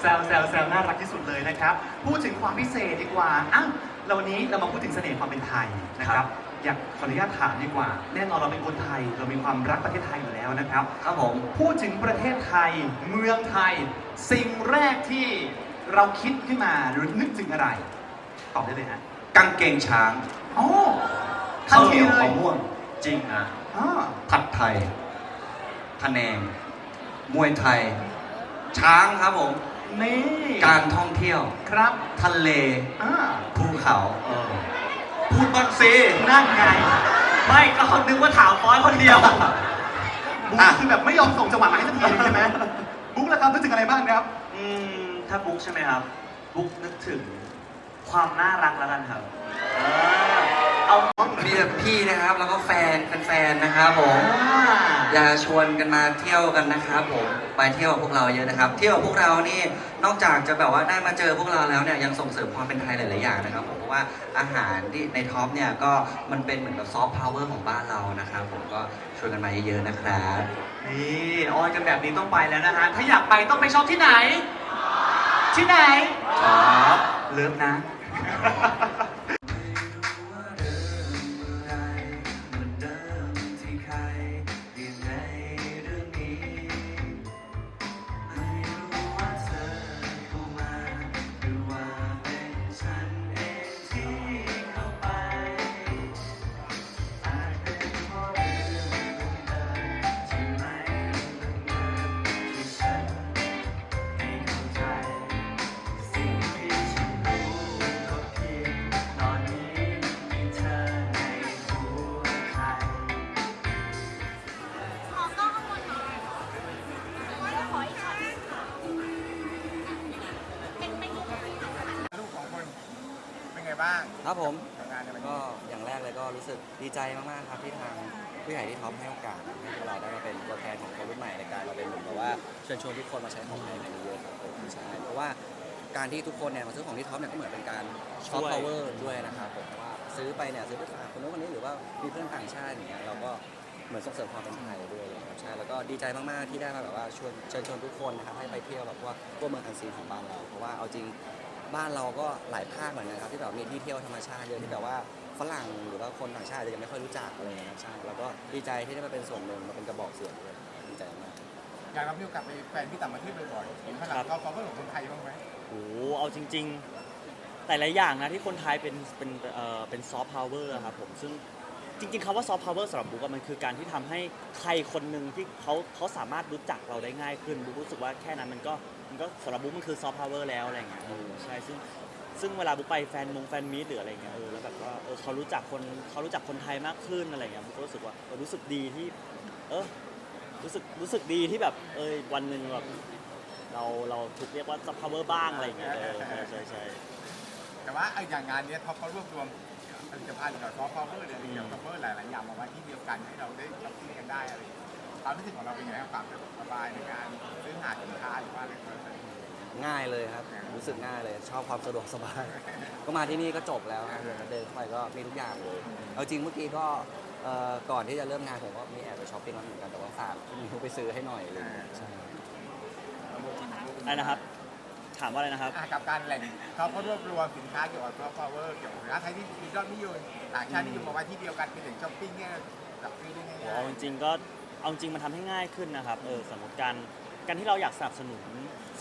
แซวแซวแซวน่ารักที่สุดเลยนะครับ พูดถึงความพิเศษดีกว่าอ้าวเราวันนี้เรามาพูดถึงเสน่ห์ความเป็นไทยนะครับ อยากขออนุญาตถามดีกว่า แน่นอนเราเป็นคนไทย เรามีความรักประเทศไทยอยู่แล้วนะครับ ครับผม พูดถึงประเทศไทย เมืองไทย สิ่งแรกที่เราคิดขึ้นมาหรือนึกถึงอะไร ตอบได้เลยฮะกางเกงช้างอ๋อทัข้านวเหทีนียวเลยมะม่วงจริงนะอ๋อผัดไทยพะแนงมวยไทย ช้างครับผม นี่การท่องเที่ยว ครับทะเลอ่าภูเขาเออพูดบ้างสินั่นไง ไม่ก็นึกว่าถามฟอยคนเดียว บุ๊กอะคือแบบไม่ยอมส่งจังหวะมาให้สักทีใช่ไหมบุ๊กแล้วครับนึกถึงอะไรบ้างครับ อืม ถ้าบุ๊กใช่ไหมครับ บุ๊กนึกถึง ความน่ารักแล้วกันครับเออเอามีแต่พี่นะครับ แล้วก็แฟนแฟนๆนะครับผม อ ย่าชวนกันมาเที่ยวกันนะครับผมไปเที่ยวกับพวกเราเยอะนะครับ เที่ยวกับพวกเรานี่นอกจากจะแบบว่าได้มาเจอพวกเราแล้วเนี่ยยังส่งเสริมความเป็นไทยหลาย ๆ อย่างนะครับผมเพราะว่าอาหารที่ในท็อปเนี่ยก็มันเป็นเหมือนกับซอฟต์พาวเวอร์ของบ้านเรานะครับผมก็ชวนกันมาเยอะ ๆ นะครับนี่ออยกันแบบนี้ต้องไปแล้วนะฮะถ้าอยากไปต้องไปช็อปที่ไหน ที่ไหนอ๋อเลิฟนะ ครับผมทำงานในวันก็นี้อย่างแรกเลยก็รู้สึกดีใจมากๆครับที่ทางผู้ใหญ่ที่ท็อปให้โอกาสให้พวกเราได้มาเป็นตัวแทนของคนรุ่นใหม่ในการมาเป็นเหมือนกับว่าเชิญชวนทุกคนมาใช้ของไทยกันเยอะๆครับผมใช่เพราะว่าการที่ทุกคนเนี่ยมาซื้อของที่ท็อปเนี่ยก็เหมือนเป็นการช็อปพาวเวอร์ด้วยนะครับผมเพราะว่าซื้อไปเนี่ยซื้อไปฝากคนนู้นคนนี้หรือว่ามีเพื่อนต่างชาติอย่างเงี้ยเราก็เหมือนส่งเสริมความเป็นไทยด้วยเลยครับใช่แล้วก็ดีใจมากๆที่ได้มาแบบว่าชวนเชิญชวนทุกคนนะครับให้ไปเที่ยวแบบว่าทั่วเมืองอันซีนของบ้านเราเพราะว่าเอาจริง บ้านเราก็หลายภาคเหมือนกันครับที่แบบมีที่เที่ยวธรรมชาติเยอะที่แบบว่าฝรั่งหรือว่าคนต่างชาติอาจจะยังไม่ค่อยรู้จักอะไรอย่างเงี้ยครับใช่แล้วก็ดีใจที่ได้มาเป็นส่วนหนึ่งมาเป็นกระบอกเสียงด้วยดีใจมาก อยากรับมีโอกาสไปแฟนที่ต่างประเทศบ่อยๆเห็นพลังเขาเขาก็หลงคนไทยบ้างไหมโอ้โหเอาจริง ๆ แต่ละอย่างนะที่คนไทยเป็นเป็นเอ่อเป็นซอฟต์พาวเวอร์ครับผมซึ่ง จริงๆคำว่าซอฟต์พาวเวอร์สำหรับบุ๊กอะมันคือการที่ทำให้ใครคนหนึ่งที่เขาเขาสามารถรู้จักเราได้ง่ายขึ้นบุ๊กรู้สึกว่าแค่นั้นมันก็มันก็สำหรับบุ๊กมันคือซอฟต์พาวเวอร์แล้วอะไรเงี้ยเออใช่ซึ่งซึ่งเวลาบุ๊กไปแฟนมงแฟนมีตหรืออะไรเงี้ยเออแล้วแบบว่าเออเขารู้จักคนเขารู้จักคนไทยมากขึ้นอะไรเงี้ยบุ๊กก็รู้สึกว่าเออรู้สึกดีที่ เออรู้สึกรู้สึกดีที่แบบเออวันหนึ่งแบบเราเราถูกเรียกว่าซอฟต์พาวเวอร์บ้างอะไรเงี้ยเออใช่ใช่ใช่ แต่ว่าไอ้อย่างงานเนี้ยท็อปเขารวบรวม ผลิตภัณฑ์กับซอฟต์พาวเวอร์หรือเกี่ยวกับพาวเวอร์หลายๆอย่างมาไว้ที่เดียวกันให้เราได้รับที่กันได้อะไรอย่างเงี้ยความรู้สึกของเราเป็นยังไงครับความสบายในการซื้อหาสินค้าหรือว่าอะไรก็แล้วแต่ง่ายเลยครับ รู้สึกง่ายเลย ชอบความสะดวกสบาย ก็มาที่นี่ก็จบแล้วครับเดินเดินเข้าไปก็มีทุกอย่างเลย เอาจริงเมื่อกี้ก็เอ่อก่อนที่จะเริ่มงานผมก็มีแอบไปช้อปปิ้งมาเหมือนกันแต่ว่าฝากพี่มิวไปซื้อให้หน่อยอะไรอย่างเลยใช่ อะไรนะครับ ถามว่าอะไรนะครับ อะกับการแหล่งเขาก็รวบรวมสินค้าเกี่ยวกับซอฟต์พาวเวอร์เกี่ยวกับสินค้าไทยที่มียอดนิยมต่างชาตินิยมมาไว้ที่เดียวกันเป็นแหล่งช้อปปิ้งเนี่ยจับซื้อได้ง่ายๆ เอาจริงๆก็เอาจริงมันทำให้ง่ายขึ้นนะครับเออสมมติการการที่เราอยากสนับสนุน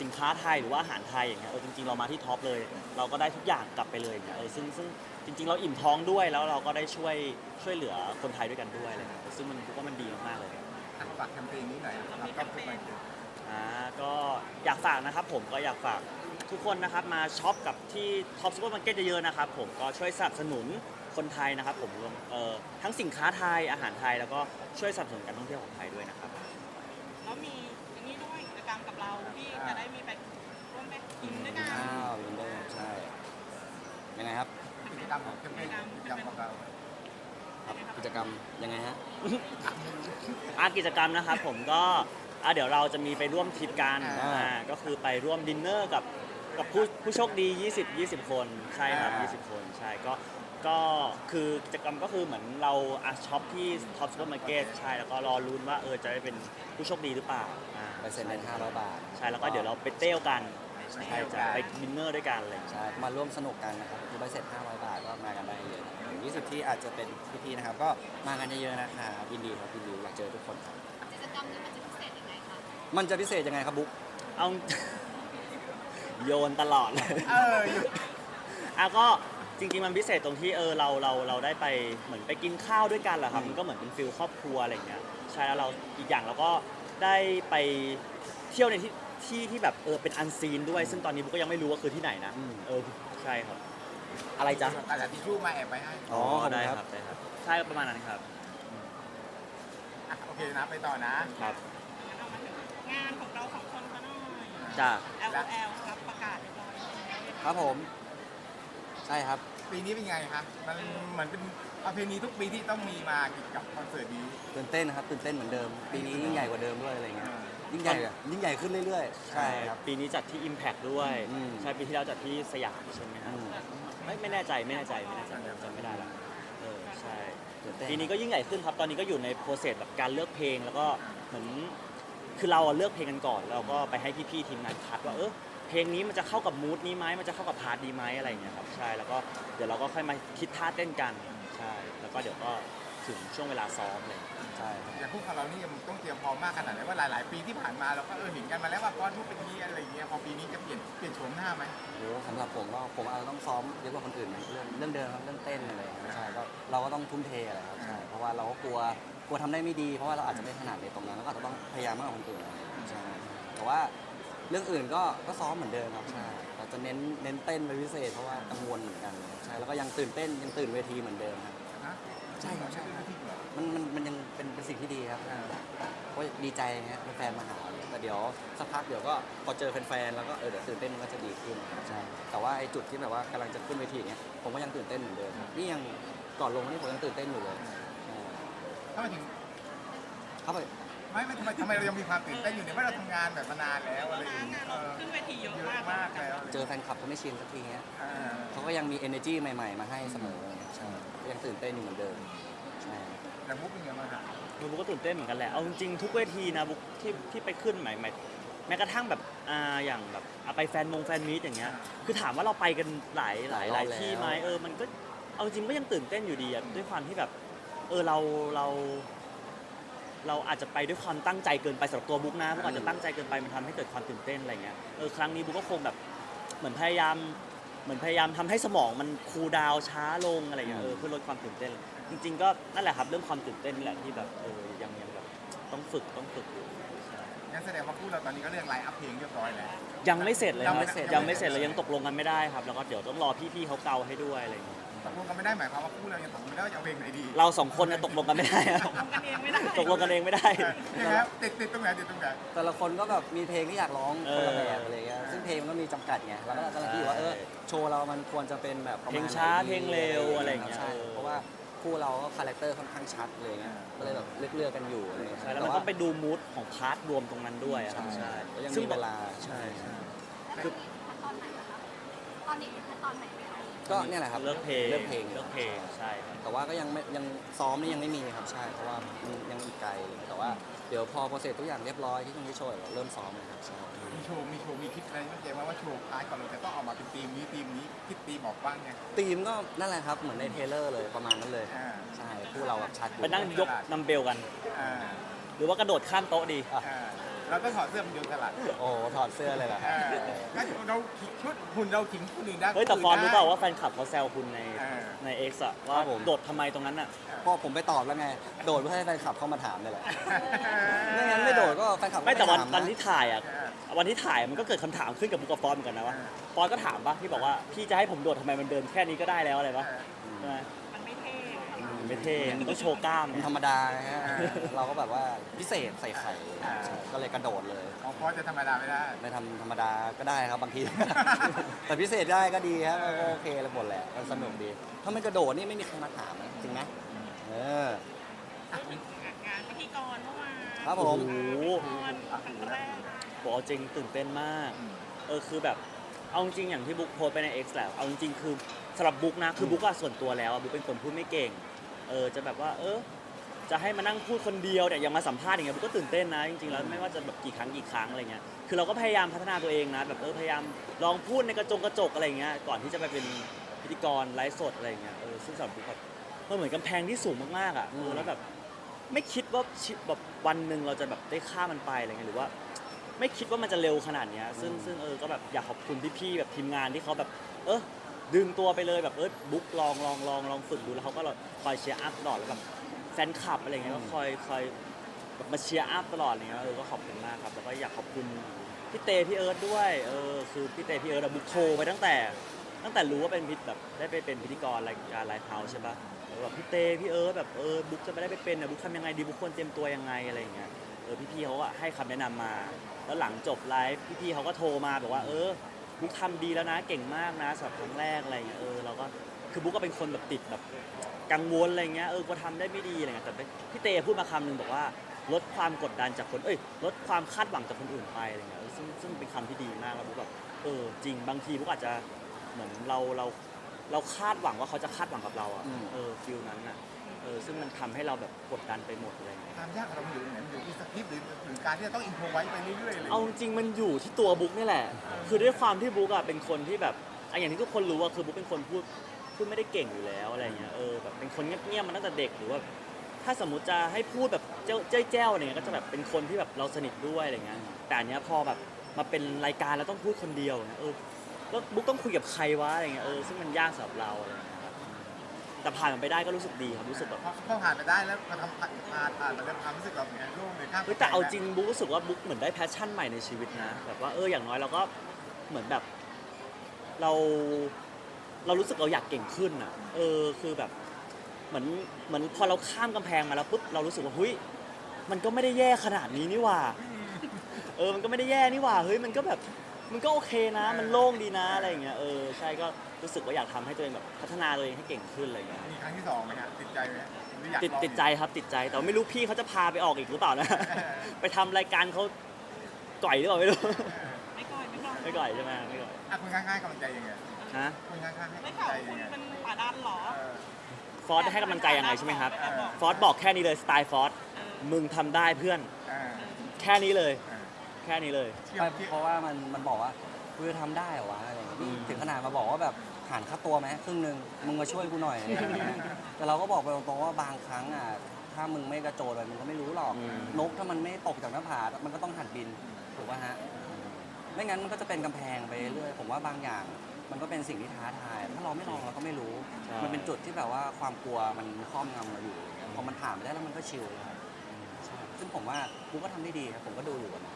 สินค้าไทยหรือว่าอาหารไทยอย่างเงี้ยเออจริงๆเรามาที่ท็อปเลย เราก็ได้ทุกอย่างกลับไปเลยอย่างเงี้ยเออซึ่งซึ่งจริง ๆ เราอิ่มท้องด้วยแล้วเราก็ได้ช่วยช่วยเหลือคนไทยด้วยกันด้วยอะไรเงี้ยซึ่งมันผมว่ามันดีมากๆเลย อะฝากแคมเปญนี้หน่อยสำหรับครอบครัว อ่าก็อยากฝากนะครับผมก็อยากฝากทุกคนนะครับมาช็อปกับที่ท็อปซูเปอร์มาร์เก็ตเยอะๆนะครับผมก็ช่วยสนับสนุนคนไทยนะครับผมรวมเอ่อทั้งสินค้าไทยอาหารไทยแล้วก็ช่วยสนับสนุนการท่องเที่ยวของไทยด้วยนะครับ แล้วมีอย่างนี้ด้วยกิจกรรมกับเราที่จะได้มีไปร่วมไปกินด้วยกันอ้าววินเดอร์ใช่ยังไงครับกิจกรรมของแคมเปญกิจกรรมของเราครับกิจกรรมยังไงฮะ อากิจกรรมนะครับผมก็ อะเดี๋ยวเราจะมีไปร่วมทริปกันอ่า อ่าก็คือไปร่วมดินเนอร์กับกับผู้ผู้โชคดี 20 20 คนใช่ครับ 20 คนใช่ก็ก็คือกิจกรรมก็คือเหมือนเราอะช็อปที่ท็อปซูเปอร์มาร์เก็ตใช่แล้วก็รอลุ้นว่าเออจะได้เป็นผู้โชคดีหรือเปล่าอ่าไปเซ็นเป็น500บาท ใช่แล้วก็เดี๋ยวเราไปเต้วกันใช่จะไปดินเนอร์ด้วยกันอะไรอย่างเลยใช่มาร่วมสนุกกันนะครับคือใบเสร็จ 500 บาทก็มากันได้เยอะนะครับถึง20 ที่อาจจะเป็นพี่ๆนะครับ ก็มากันเยอะๆนะครับยินดีครับยินดีอยากเจอทุกคนครับ มันจะพิเศษยังไงครับบุ๊กเอา โยนตลอดเลย เอออยู่อะก็จริงๆมันพิเศษตรงที่เออเราเราเราได้ไปเหมือนไปกินข้าวด้วยกันแหละครับมันก็เหมือนเป็นฟิลครอบครัวอะไรอย่างเงี้ยใช่แล้วเราอีกอย่างเราก็ได้ไปเที่ยวในที่ที่ที่แบบเออเป็นอันซีนด้วย ซึ่งตอนนี้บุ๊กก็ยังไม่รู้ว่าคือที่ไหนนะเออใช่ครับ อะไรจ๊ะ อาจจะทิชชู่มาแอบไปให้อ๋อขอบคุณได้คครัรับบได้ครับ ใช่ประมาณนั้นครับ อะโอเคนะไปต่อนะ ครับเอามาถึ งงานของเราสองคนกันหน่อย จ้า L O L ครับประกาศเรียบร้อยแล้วครับผม ใช่ครับ ปีนี้เป็นไงคะมันเหมือนเป็นประเพณีทุกปีที่ต้องมีมาเกี่ยวกับคอนเสิร์ตนี้ ตื่นเต้นนะครับตื่นเต้นเหมือนเดิม ปีนี้ยิ่งใหญ่กว่าเดิมด้วยอะไรเงี้ยยิ่งใหญ่อะยิ่งใหญ่ขึ้นเรื่อยๆ ใช่ครับ ปีนี้จัดที่ Impact ด้วย อืม ใช่ปีที่แล้วจัดที่สยามใช่ไหมครับอืมไม่ไม่แน่ใจไม่แน่ใจไม่แน่ใจจำไม่ได้ละเออใช่ ตื่นเต้นปีนี้ก็ยิ่งใหญ่ขึ้นครับ ตอนนี้ก็อยู่ในโปรเซสแบบการเลือกเพลง แล้วก็เหมือน คือเราอะเลือกเพลงกันก่อนแล้วเราก็ไปให้พี่ๆทีมงานคัดว่าเออเพลงนี้มันจะเข้ากับมูดนี้ไหมมันจะเข้ากับพาร์ทดีไหมอะไรอย่างเงี้ยครับใช่แล้วก็เดี๋ยวเราก็ค่อยมาคิดท่าเต้นกันใช่แล้วก็เดี๋ยวก็ถึงช่วงเวลาซ้อมเลยใช่ครับ อย่างพวกเรานี่ยังต้องเตรียมพร้อมมากขนาดไหนว่าหลาย ๆ ปีที่ผ่านมาเราก็เออเห็นกันมาแล้วว่าก้อนทุกเป็นนี้อะไรอย่างเงี้ยพอปีนี้จะเปลี่ยนเปลี่ยนโฉมหน้าไหมโอ้สำหรับผมก็ผมอาจจะต้องซ้อมเยอะกว่าคนอื่นนะเรื่องเรื่องเดิมครับเรื่องเต้นอะไรอย่างเงี้ยใช่ก็เราก็ต้องทุ่มเทอะไรครับใช่เพราะว่าเราก็กลัว กลัวทำได้ไม่ดี เพราะว่าเราอาจจะไม่ถนัดในตรงนั้นแล้วก็อาจจะต้องพยายามมากกว่าคนอื่นอะไรอย่างเงี้ยใช่แต่ว่าเรื่องอื่นก็ก็ซ้อมเหมือนเดิมครับใช่เราจะเน้นเน้นเต้นเป็นพิเศษเพราะว่ากังวลเหมือนกันใช่แล้วก็ยังตื่นเต้นยังตื่นเวทีเหมือนเดิมครับนะใช่ครับใช่ครับที่เหรอมันมันมันยังเป็นเป็นสิ่งที่ดีครับเพราะดีใจฮะแฟนๆมาหาแต่เดี๋ยวสักพักเดี๋ยวก็พอเจอแฟนๆแล้วก็เออเดี๋ยวตื่นเต้นมันก็จะดีขึ้นครับใช่แต่ว่าไอ้จุดที่แบบว่ากำลังจะขึ้นเวทีอย่างเงี้ยผมก็ยังตื่นเต้นเหมือนเดิมครับนี่ยังก่อนลงนี่ผมยังตื่นเต้นอยู่เลย อ่าถ้ามาถึงเข้าไปไม่ไม่ทำไมทำไมเรายังมีความตื่นเต้นอยู่เนี่ยเพราะเราทำงานแบบมานานแล้วอะไรอย่างงาเงี้นยเราเออขึ้นเวทีเยอะเยมาอะกมากแล้วเจอแฟนคลับเขาไม่ชินสักทีเงี้ยเออเขาก็ยังมี energy ใหม่ๆ มาให้เสมอใช่ก็ยังตื่นเต้นอยู่เหมือนเดิมใช่แต่มุกเป็นไงบ้างครับบุ๊กก็ตื่นเต้นเหมือนกันแหละ เอาจริงๆทุกเวทีนะบุ๊กที่ที่ไปขึ้นใหม่ใหม่แม้กระทั่งแบบอ่าอย่างแบบอะไปแฟนมงแฟนมีตอย่างเงี้ย คือถามว่าเราไปกันหลายหลายหลายที่ไหมเออมันก็เอาจริงก็ยังตื่นเต้นอยู่ดีอะด้วยความที่แบบ เออเราเรา เราอาจจะไปด้วยความตั้งใจเกินไปสำหรับตัวบุ๊กนะบุ๊กอาจจะตั้งใจเกินไปมันทำให้เกิดความตื่นเต้นอะไรเงี้ยเออครั้งนี้บุ๊กก็คงแบบเหมือนพยายาม เหมือนพยายามทำให้สมองมันคูลดาวน์ช้าลงอะไรเงี้ยเออเพื่อลดความตื่นเต้น จริง ๆ ก็นั่นแหละครับเรื่องความตื่นเต้นนี่แหละที่แบบเออยังยังแบบต้องฝึกต้องฝึกอยู่ใช่งั้นแสดงว่าคู่เราตอนนี้ก็เรื่องไลน์อัพเพลงเรียบร้อยแล้ว ยังไม่เสร็จเลยคยัรับงไม่เสร็จ ยังไม่เสร็จเลยยังตกลงกันไม่ได้ครับ แล้วก็เดี๋ยวต้องรอพี่ๆเขาเกาให้ด้วยอะไรเงี้ย ตกลงกันไม่ได้หมายความว่าคู่เรายังตกลงไม่ได้ว่าจะเอาเพลงไหนดีเราสองคนน่ะตกลงกันไม่ได้ครับทำกันเองไม่ได้ตกลงกันเองไม่ได้ใช่ไหมครับติดติดตรงไหนติดตรงไหนแต่ละคนก็แบบมีเพลงที่อยากร้องคนละเออแบบอะไรเงี้ยซึ่งเพลงมันก็มีจำกัดไงเราก็กำลังคิดอยู่ว่าเออโชว์เรามันควรจะเป็นแบบประมณเพลงช้าไหนดีเพลงเร็วอะไรอย่างเงี้ยใช่เพราะว่าคู่เราก็คาแรคเตอร์ค่อนข้างชัดเลยเงี้ยก็เลยแบบเลือกเลือกๆกันอยู่อะไรเงี้ยใช่แล้วมันต้องไปดูมูดของพาร์ทรวมตรงนั้นด้วยอะครับใช่ใช่ก็ยังซึ่มีเวลาใช่ใช่แล้วมีขั้นตอนไหนนะคะตอนนี้ขั้นตอนไหนไหมคะ ก็เนี่ยแหละครับเลือกเพลงเลือกเพลง เลือกเพลงใช่ครับแต่ว่าก็ยังไม่ยังซ้อมนี่ยังไม่มีครับใช่เพราะว่ามันยังอีกไกลเลยแต่ว่าเดี๋ยวพอโปรเซสทุกอย่างเรียบร้อยที่ต้องที่โชว์เราเริ่มซ้อมเลยครับใช่มีโชว์มีโชว์มีคิดอะไรบ้างเจมส์ว่าโชว์คล้ายก่อนเราจะต้องออกมาเป็นทีมนี้ทีมนี้คิดทีมออกบ้างไงธีมก็นั่นแหละครับเหมือนในเทรลเลอร์เลยประมาณนั้นเลยอ่า ใช่คู่เราแบบชัดอยู่ไปนั่งยกนัมเบลกัน อ่าหรือว่ากระโดดข้ามโต๊ะดีอ่า เราต้องถอดเสื้อมันโยนสลัดโอ้โหถอดเสื้อเลยเหรออ่างั้นเราขิงชุดหุ่นเราขิงคนอื่นได้เฮ้ยแต่ฟอนรู้เปล่าว่าแฟนคลับเขาแซวคุณในอ่าใน X อะว่าโดดทำไมตรงนั้นอะพอผมไปตอบแล้วไง โดดเพื่อให้แฟนคลับเข้ามาถามเลยแหละไม่งั้นไม่โดดก็แฟนคลับก็ไม่แต่วันถาะ วันที่ถ่ายอะวันที่ถ่ายมันก็เกิดคำถามขึ้นกับบุกกับฟอนเหมือนกันนะว่าฟอนก็ถามปะที่บอกว่าพี่จะให้ผมโดดทำไมมันเดินแค่นี้ก็ได้แล้วอะไรปะใช่ไหม มันไม่เท่มันไม่เท่มันต้องโชว์กล้ามมันธรรมดาไงฮะเราก็แบบว่าพิเศษใส่ไข่ก็เลยกระโดดเลยของพอจะธรรมดาไม่ได้ไม่ทำธรรมดาก็ได้ครับบางที แต่พิเศษได้ก็ดีครับก็โอเคเลยหมดแหละมันสนุกดี ถ้ามันกระโดดนี่ไม่มีใครมาถามนะจริงไหมเออ งานพิธีกรเมื่อวานครับผม โอ้โห พิธีกรครั้งแรกบอกเอาจริงตื่นเต้นมาก เออคือแบบเอาจริงๆอย่างที่บุ๊กโพสต์ไปใน X แหละเอาจริงๆคือสำหรับบุ๊กนะคือบุ๊กอะส่วนตัวแล้วอะบุ๊กเป็นคนพูดไม่เก่ง เออจะแบบว่าเออจะให้มานั่งพูดคนเดียวเนี่ยอย่างมาสัมภาษณ์อย่างเงี้ยบุ๊กก็ตื่นเต้นนะจริงๆแล้วไม่ว่าจะแบบกี่ครั้งกี่ครั้งอะไรเงี้ยคือเราก็พยายามพัฒนาตัวเองนะแบบเออพยายามลองพูดในกระจงกระจกอะไรเงี้ยก่อนที่จะไปเป็นพิธีกรไลฟ์สดอะไรเงี้ยเออซึ่งสำหรับบุ๊กแบบมันเหมือนกำแพงที่สูงมากๆอะเออแล้วแบบไม่คิดว่าชีวิตแบบวันหนึ่งเราจะแบบได้ข้ามมันไปอะไรเงี้ยหรือว่า ไม่คิดว่ามันจะเร็วขนาดเนี้ยซึ่งซึ่งเออก็แบบอยากขอบคุณพี่ๆแบบทีมงานที่เขาแบบ เออ ดึงตัวไปเลยแบบเออบุ๊กลองลองลองลองฝึกดูแล้วเขาก็คอยเชียร์อัพตลอดแล้วแบบแฟนคลับอะไรเงี้ยก็คอยคอยแบบมาเชียร์อัพตลอดอะไรเงี้ยเออก็ขอบคุณมากครับแล้วก็อยากขอบคุณพี่เตพี่เอิร์ธด้วยเออคือพี่เตพี่เอิร์ธบุ๊กโทรไปตั้งแต่ ตั้งแต่รู้ว่าเป็นพิธีแบบได้ไปเป็นพิธีกรรายการไลฟ์เฮาส์ใช่ปะแบบพี่เตพี่เอิร์ธแบบเออบุ๊กจะไม่ได้ไปเป็นนะบุ๊กทำยังไงดีบุ๊กควรเตรียมตัวยังไงอะไรเงี้ยเออพี่ๆเขาอะให้คำแนะนำมา แล้วหลังจบไลฟ์พี่ๆเขาก็โทรมาบอกว่าเออ บุ๊กทำดีแล้วนะเก่งมากนะสำหรับครั้งแรกอะไรอย่างเงี้ยเออเราก็คือบุ๊กก็เป็นคนแบบติดแบบกังวลอะไรเงี้ยเออก็ทำได้ไม่ดีอะไรเงี้ยแต่พี่เตพูดมาคำหนึงบอกว่าลดความกดดันจากคนเอ้ยลดความคาดหวังจากคนอื่นไปอะไรเงี้ยเออซึ่งซึ่งเป็นคำที่ดีมากแล้วบุ๊กแบบเออจริงบางทีบุ๊กอาจจะเหมือนเราเราเราคาดหวังว่าเขาจะคาดหวังกับเราอะอืมเออฟิลนั้นอะ เออซึ่งมันทำให้เราแบบกดดันไปหมดอะไรเงี้ยความยากของเรามันอยู่ตรงไหนมันอยู่ที่สคริปต์หรือหรือการที่จะต้องอินโฟไว้ไปเรื่อยๆเลยเอาจริงๆมันอยู่ที่ตัวบุ๊กนี่แหละ คือด้วยความที่บุ๊กอะเป็นคนที่แบบอะอย่างที่ทุกคนรู้ว่าคือบุ๊กเป็นคนพูดพูดไม่ได้เก่งอยู่แล้วอะไรเงี้ย เออแบบเป็นคนเงียบๆมาตั้งแต่เด็กหรือว่า ถ้าสมมุติจะให้พูดแบบเจ้าเจ้ยแจ้วอะไรเงี้ยก็จะแบบเป็นคนที่แบบเราสนิทด้วยอะไรเงี้ย แต่อันเนี้ยพอแบบมาเป็นรายการแล้วต้องพูดคนเดียวเนี่ยเออแล้วบุ๊กต้องคุยกับใครวะอะไรเงี้ย เออซึ่งมันยากสำหรับเราอะไรเงี้ยครับ แต่ผ่านมันไปได้ก็รู้สึกดีครับรู้สึกแบบพอพอผ่านไปได้แล้วมาทำผ่านผ่านผ่านมาแล้วความรู้สึกเราเป็นไงโล่งเลยข้ามเฮ้ยแต่เอาจริงบุ๊กรู้สึกว่าบุ๊กเหมือนได้แพชชั่นใหม่ในชีวิตนะแบบว่าเอออย่างน้อยเราก็เหมือนแบบ เราเรารู้สึกเราอยากเก่งขึ้นอะ เออคือแบบเหมือนเหมือนพอเราข้ามกำแพงมาแล้วปุ๊บเรารู้สึกว่าเฮ้ยมันก็ไม่ได้แย่ขนาดนี้นี่หว่า เออมันก็ไม่ได้แย่นี่หว่าเฮ้ยมันก็แบบมันก็โอเคนะ มันโล่งดีนะอะไรอย่างเงี้ยเออใช่ก็ รู้สึกว่าอยากทำให้ตัวเองแบบพัฒนาตัวเองให้เก่งขึ้นอะไรอย่างเงี้ย มีครั้งที่สองไหมฮะติดใจไหมฮะหรืออยากติดลองติดใจครับติดใจแต่ว่าไม่รู้พี่เขาจะพาไปออกอีกหรือเปล่านะ ไปทำรายการเขาก่อยหรือเปล่าไม่รู้ไม่ก่อยไม่ก่อยไม่ก่อยใช่ไหมไม่ก่อยอะคุณข้างๆกำลังใจยังไงฮะคุณข้างๆให้ไม่กำลังข่าวใจคุยัณงไงเป็นป่าดันเหรอเออ ฟอสจะให้กำลังใจยังไงใช่ไหมครับเออ ฟอสบอกแค่นี้เลยสไตล์ฟอสเออมึงทำได้เพื่อน เออแค่นี้เลย เออแค่นี้เลยเที่ยวไม่เที่ยวเพราะว่ามันมันบอกว่ากูจะทำได้เหรอวะอะไร อย่างเงี้ยอืมถึงขนาดมาบอกว่าแบบหารค่าตัวไหมครึ่งหนึ่งมึงมาช่วยกูหน่อยอะไรอย่างเงี้ยแต่เราก็บอกไปตรงๆว่าบางครั้งอะถ้ามึงไม่กระโจนไปมึงก็ไม่รู้หรอก อืม นกถ้ามันไม่ตกจากหน้าผา มันก็ต้องหัดบินถูกป่ะฮะ ไม่งั้นมันก็จะเป็นกำแพงไปเรื่อยผมว่าบางอย่าง มันก็เป็นสิ่งที่ท้าทาย ถ้าเราไม่ลองเราก็ไม่รู้ ใช่ มันเป็นจุดที่แบบว่าความกลัวมันครอบงำเราอยู่ พอมันผ่านไปได้แล้วมันก็ชิลครับใช่ซึ่งผมว่ากูก็ทำได้ดีครับผมก็ดูอยู่อะนะ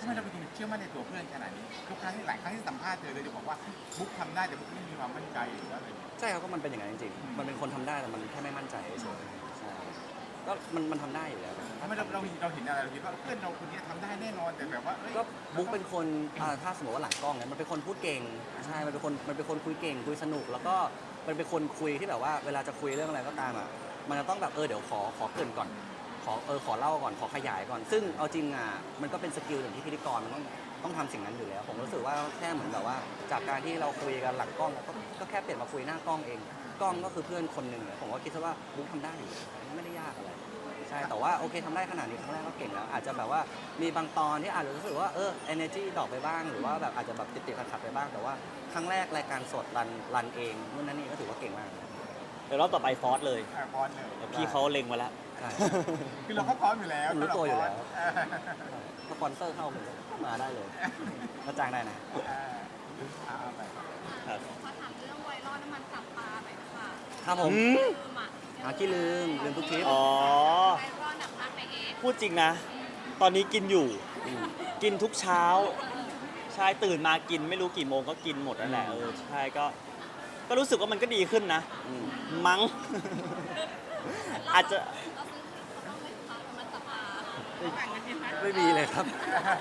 ทำไมเราเป็นคนเชื่อมั่นในตัวเพื่อนขนาดนี้ทุกครั้งที่หลายครั้งที่สัมภาษณ์เธอเลยจะบอกว่าบุ๊กทำได้แต่บุ๊กไม่มีความมั่นใจหรือว่าอะไรอย่างเงี้ยใช่ครับก็มันเป็นอย่างนั้นจริงๆมันเป็นคนทำได้แต่มันแค่ไม่มั่นใจเฉยๆใช่ก็มันมันทำได้อยู่แล้ว ทำไมเราเราเราเห็นอะไรเราคิดว่าเพื่อนเราคนนี้ทำได้แน่นอนแต่แบบว่าเอ้ยก็บุ๊กเป็นคนอ่าถ้าสมมติว่าหลังกล้องเนี่ยมันเป็นคนพูดเก่งใช่ มันเป็นคนมันเป็นคนคุยเก่งคุยสนุก แล้วก็มันเป็นคนคุยที่แบบว่าเวลาจะคุยเรื่องอะไรก็ตามอะมันจะต้องแบบเออเดี๋ยวขอขอเกรินก่อน ขอเออขอเล่าก่อนขอขยายก่อน ซึ่งเอาจริงอะมันก็เป็นสกิลอย่างที่พิธีกรมันต้องต้องทำสิ่งนั้นอยู่แล้ว ผมรู้สึกว่าแค่เหมือนแบบว่า จากการที่เราคุยกันหลังกล้องก็ก็แค่เปลี่ยนมาคุยหน้ากล้องเอง กล้องก็คือเพื่อนคนหนึ่งอะผมก็คิดซะว่าบุ๊กทำได้อยู่ไม่ได้ยากอะไร ใช่ แต่ว่าโอเคทำได้ขนาดนี้ครั้งแรกก็เก่งแล้ว อาจจะแบบว่ามีบางตอนที่อาจจะรู้สึกว่าเออ energy ดรอปไปบ้าง หรือว่าแบบอาจจะแบบติดติดขัดๆไปบ้าง แต่ว่าครั้งแรกรายการสดรันรันเองนู่นนั่นนี่ก็ถือว่าเก่งมาก เดี๋ยวรอบต่อไปฟอสเลยอะพร้อมเลยเดี๋ยวพี่เขาเล็งมาแล้ว ใช่คือเราก็พร้อมอยู่แล้วผมรู้ตัวอยู่แล้ว เออสปอนเซอร์เข้าผมมาได้เลยมาจ้างได้นะ เออเอาไปครับ ขอถามเรื่องไวรัลน้ำมันตับปลาหน่อยค่ะครับผมลืมอะหาขี้ลืมลืมทุกทริป อ๋อ ไวรัลหนักมากในเอฟพูดจริงนะ ตอนนี้กินอยู่มกินทุกเช้า ใช่ตื่นมากินไม่รู้กี่โมงก็กินหมดนั่นแหละเออใช่ก็ ก็รู้สึกว่ามันก็ดีขึ้นนะอืมมั้ง อาจจะเราซื้อเขาต้องไหมคะน้ำมันตับปลาแบ่งกันกินไหมไม่มีเลยครับ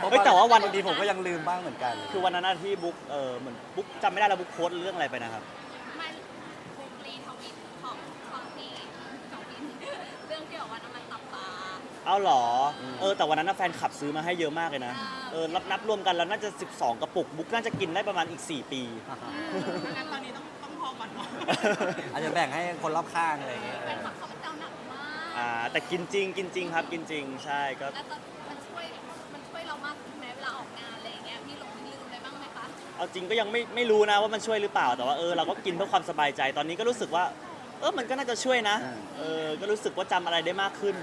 เฮ้ยแต่ว่าวันบางทีผมก็ยังลืมบ้างเหมือนกัน คือวันนั้นนะที่บุ๊กเออเหมือนบุ๊กจำไม่ได้แล้วบุ๊กโพสต์เรื่องอะไรไปนะครับไม่บุกรีทวิตของของพี่ของพี่เรื่องเกี่ยวกับว่าน้ำมันตับปลา เอาเหรอ อืม เออแต่วันนั้นนะแฟนขับซื้อมาให้เยอะมากเลยนะ อ่า เออนับนับรวมกันแล้วน่าจะ 12 กระปุก บุ๊กน่าจะกินได้ประมาณอีก 4 ปี งั้นตอนนี้ต้องต้ องพอก่อนอาจจะแบ่งให้คนรอบข้างอะไรอย่างเงี้ย แฟนคลับเขาเป็นเจ้าหนักมากอ่าแต่กินจริงกินจริงครับกินจริงใช่ก็ แล้วตอนมันช่วยมันช่วยเรามากขึ้นไหมเวลาออกงานอะไรอย่างเงี้ยมีหลงลืมอะไรบ้างไหมคะเอาจริงก็ยังไม่ไม่รู้นะว่ามันช่วยหรือเปล่าแต่ว่าเออเราก็กินเพื่อความสบายใจตอนนี้ก็รู้สึกว่า เออมันก็น่าจะช่วยนะอืมเออก็รู้สึกว่าจำอะไรได้มากขึ้น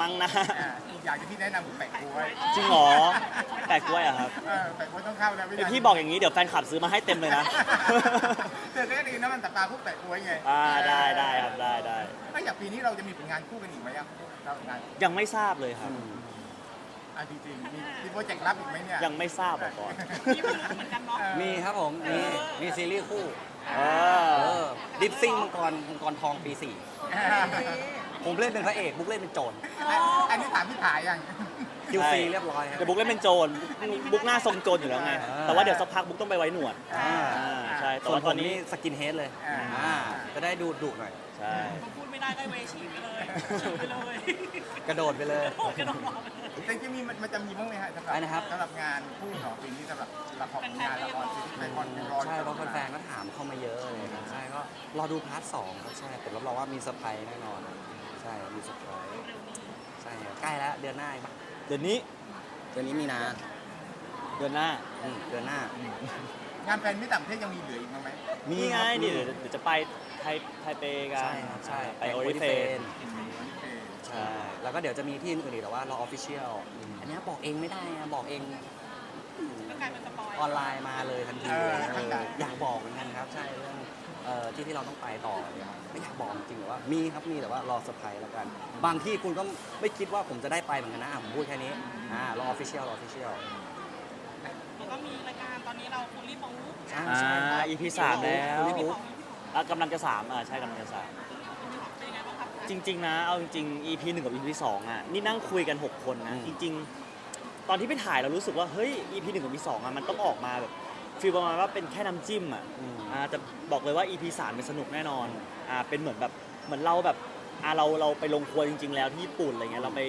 มั้งนะ อ่าอีกอย่างที่พี่แนะนำคือแปะกล้วยจริงเหรอแปลกกล้วยอะครับเออแปะกล้วยต้องเข้าแล้วไม่เดี๋ยวได้พี่บอกอย่างนี้เดี๋ยวแฟนคลับซื้อมาให้เต็มเลยนะเธอได้ดี นะมันตับปลาพวกแปะกล้วยไงอ่าได้ได้ครับได้ได้ถ้าอย่างปีนี้เราจะมีผลงานคู่กันอีกไหมอะเรางานยังไม่ทราบเลยครับ อะจริงๆมีมีโปรเจกต์รับอีกไหมเนี่ยยังไม่ทราบอะก่อนมีปัญหาเหมือนกันเนาะมีครับผม มีมีซีรีส์คู่เอเออดิฟซิ่งมังกรมังกรทองปีสี่ผมเล่นเป็นพระเอกบุ๊กเล่นเป็นโจรอันนี้ถามพี่ถ่ายยังคิวซีเรียบร้อยครับเดี๋ยวบุ๊กเล่นเป็นโจรบุ๊กหน้าทรงโจรอยู่แล้วไง แต่ว่าเดี๋ยวสักพักบุ๊กต้องไปไว้หนวด แต่ส่วนว่าผตอมนนี้นี่สกินเฮดเลยอ่าอ่าจะได้ดูดุหน่อย ใช่พอพูดไม่ได้ก็เวฉีกไปเลยฉีกไปเลยกระโดดไปเลย โอ้กระโดดออกไปเลย แต่จะมีมันมันจะมีบ้างไหมฮะสำหรับอะไรนะครับ สำหรับงานคู่ของปีนี้สำหรับละครงานละครซีรีส์ละครรอใช่เพราะแฟนๆก็ถามเข้ามาเยอะเลยครับใช่ก็รอดูพาร์ทสองครับใช่ผมรับรองว่ามีเซอร์ไพรส์แน่นอน ใช่มีเซอร์ไพรส์ใช่ครับใกล้แล้วเดือนหน้าอีกปะเดี๋ยวนี้เดือนนี้มีนาเดือนหน้าอืมเดือนหน้า งานแฟนไม่ต่างประเทศยังมีเหลืออีกบ้างไหมมีไงครับเดี๋ยวเดี๋ยวจะไปไทยไทเปกันใช่ครับใช่ไปโอริเฟนใช่ แล้วก็เดี๋ยวจะมีที่อื่นอีกแต่ว่ารอออฟฟิเชียลอันเนี้ยบอกเองไม่ได้อะบอกเองก็กลายเป็นสปอยออนไลน์มาเลยทันทีเออเอออยากบอกเหมือนกันครับ ใช่เรื่องเอ่อที่ที่เราต้องไปต่อเนี่ยไม่อยากบอกจริงๆแต่ว่ามีครับมีแต่ว่ารอเซอร์ไพรส์แล้วกัน บางที่คุณก็ไม่คิดว่าผมจะได้ไปเหมือนกันนะอะผมพูดแค่นี้อ่ารอออฟฟิเชียลรอออฟฟิเชียล แล้วก็มีรายการต อนนี้เราฟูลลี่บู๊อ่าอ่าใช่ครับ EP สามแล้ว Fully Booked อะกำลังจะสามอ่าใช่กำลังจะสามเป็นยังไงบ้างครับจริง ๆ นะ เอาจริงๆ EP หนึ่งกับ EP สองอะนี่นั่งคุยกัน 6 คนนะอืมจริง ๆ ตอนที่ไปถ่ายเรารู้สึกว่าเฮ้ย EP หนึ่งกับ EP สองอะมันต้องออกมาแบบฟีลประมาณว่าเป็นแค่น้ำจิ้มอะอืมอ่าแต่บอกเลยว่า EP สามเป็นสนุกแน่นอนอ่าเป็นเหมือนแบบเหมือนเราแบบอ่าเราเราไปลงครัวจริง ๆ แล้วที่ญี่ปุ่นอะไรเงี้ยเราไป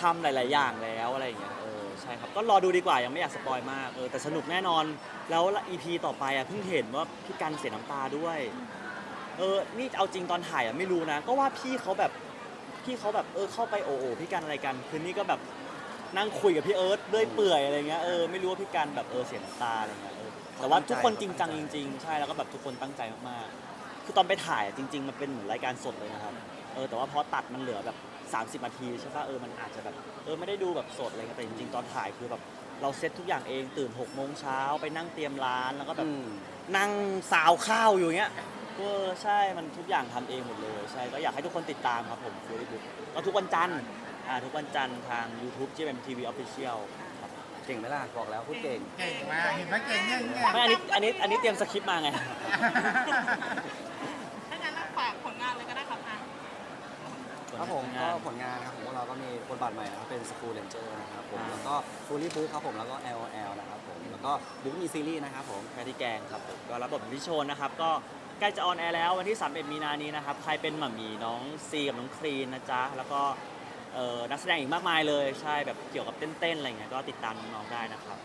ทำหลาย ๆ อย่างแล้วอะไรอย่างเงี้ยเออ ใช่ครับก็รอดูดีกว่ายังไม่อยากสปอยมากเออแต่สนุกแน่นอนแล้ว EP ต่อไปอะเพิ่งเห็นว่าพี่กันเสียน้ำตาด้วยเออนี่เอาจริงตอนถ่ายอะไม่รู้นะ ก็ว่าพี่เขาแบบพี่เขาแบบเออเข้าไปโอโอพี่กันอะไรกัน คืนนี้ก็แบบนั่งคุยกับพี่เอิร์ธเรื่อยเปื่อยอะไรเงี้ยเออไม่รู้ว่าพี่กันแบบเออเสียน้ำตาอะไรเงี้ยเออแต่ว่าทุกคนจริงจังจริง ๆ ใช่แล้วก็แบบทุกคนตั้งใจมากๆคือตอนไปถ่ายอะจริง ๆ มันเป็นเหมือนรายการสดเลยนะครับเออแต่ว่าพอตัดมันเหลือแบบ 30นาทีใช่ป่ะเออมันอาจจะแบบเออไม่ได้ดูแบบสดอะไรเงี้ยแต่จริงๆตอนถ่ายคือแบบเราเซตทุกอย่างเองตื่น6โมงเช้าไปนั่งเตรียมร้านแล้วก็แบบอืมนั่งสาวข้าวอยู่อย่างเงี้ยเออใช่มันทุกอย่างทำเองหมดเลยใช่ก็อยากให้ทุกคนติดตามครับผมฟูลี่บุ๊กก็ทุกวันจันทร์อ่าทุกวันจันทร์ทาง YouTube GMMTV Official ครับเก่งไหมล่ะบอกแล้วพูดเก่งเก่งมากเห็นไหมเก่งเนี่ยเนี่ยไม่อันนี้อันนี้อันนี้เตรียมสคริปต์มาไง ถ้างั้นเราฝากผลงานเลยก็ได้ครับอะ ครับผมก็ผลงานครับผมพวกเราก็มีบทบาทใหม่นะครับเป็น School Ranger นะครับผมแล้วก็ Fully Book ครับผมแล้วก็ LOL นะครับผมแล้วก็บุ๊กมีซีรีส์นะครับผมแพทที่แกงครับผมก็รับบทเป็นพี่โชนนะครับ ก็ใกล้จะออนแอร์แล้ววันที่31มีนานี้นะครับ ใครเป็นหม่ามีน้องซีกับน้องครีนนะจ๊ะ แล้วก็เอ่อนักแสดงอีกมากมายเลยใช่แบบเกี่ยวกับเต้นๆอะไรเงี้ยก็ติดตามน้องๆได้นะครับ